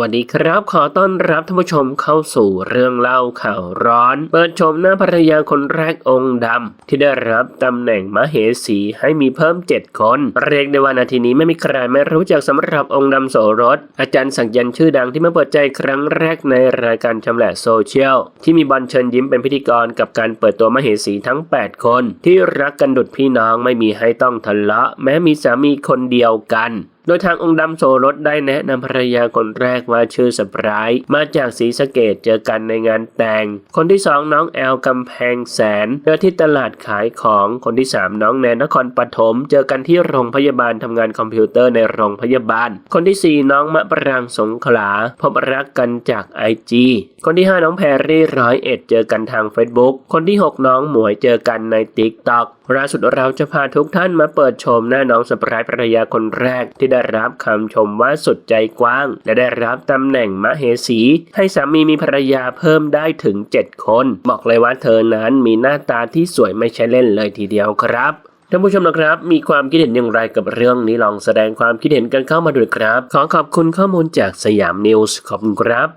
วัสดีครับ ขอต้อนรับท่านผู้ชมเข้าสู่เรื่องเล่าข่าวร้อน เปิดชมหน้าภรรยาคนแรกองค์ดำที่ได้รับตำแหน่งมเหสีให้มีเพิ่ม 7 คน เรียกได้ว่านาทีนี้ไม่มีใครไม่รู้จักสำหรับองค์ดำโสรส อาจารย์สังยันชื่อดังที่มาเปิดใจครั้งแรกในรายการชำแหละโซเชียล ที่มีบอลเชิญยิ้มเป็นพิธีกรกับการเปิดตัวมเหสีทั้ง 8 คน ที่รักกันดุดพี่น้องไม่มีให้ต้องทะเลาะ แม้มีสามีคนเดียวกัน โดยทางองค์ดำโสรสได้แนะนำภรรยาคนแรกว่าชื่อสปรายมาจากศรีสะเกดเจอกันในงานแต่ง คนที่สองน้องแอลกำแพงแสนเจอที่ตลาดขายของคนที่สามน้องแนนนครปฐมเจอกันที่โรงพยาบาลทำงานคอมพิวเตอร์ในโรงพยาบาล คนที่สี่น้องมะปรางสงขลาพบรักกันจากไอจีคนที่ห้าน้องแพรรี่ร้อยเอ็ดเจอกันทาง Facebook คนที่หกน้องหมวยเจอกันใน TikTok ล่าสุดเราจะพาทุกท่านมาเปิดชมหน้าน้องสปรายภรรยาคนแรกที่ได้ได้รับคำชมว่าสุดใจกว้าง และได้รับตำแหน่งมเหสี ให้สามีมีภรรยาเพิ่มได้ถึง 7 คน บอกเลยว่าเธอนั้นมีหน้าตาที่สวยไม่ใช่เล่นเลยทีเดียวครับท่านผู้ชมนะครับ มีความคิดเห็นอย่างไรกับเรื่องนี้ลองแสดงความคิดเห็นกันเข้ามาด้วยครับ ขอขอบคุณข้อมูลจากสยามนิวส์ขอบคุณครับ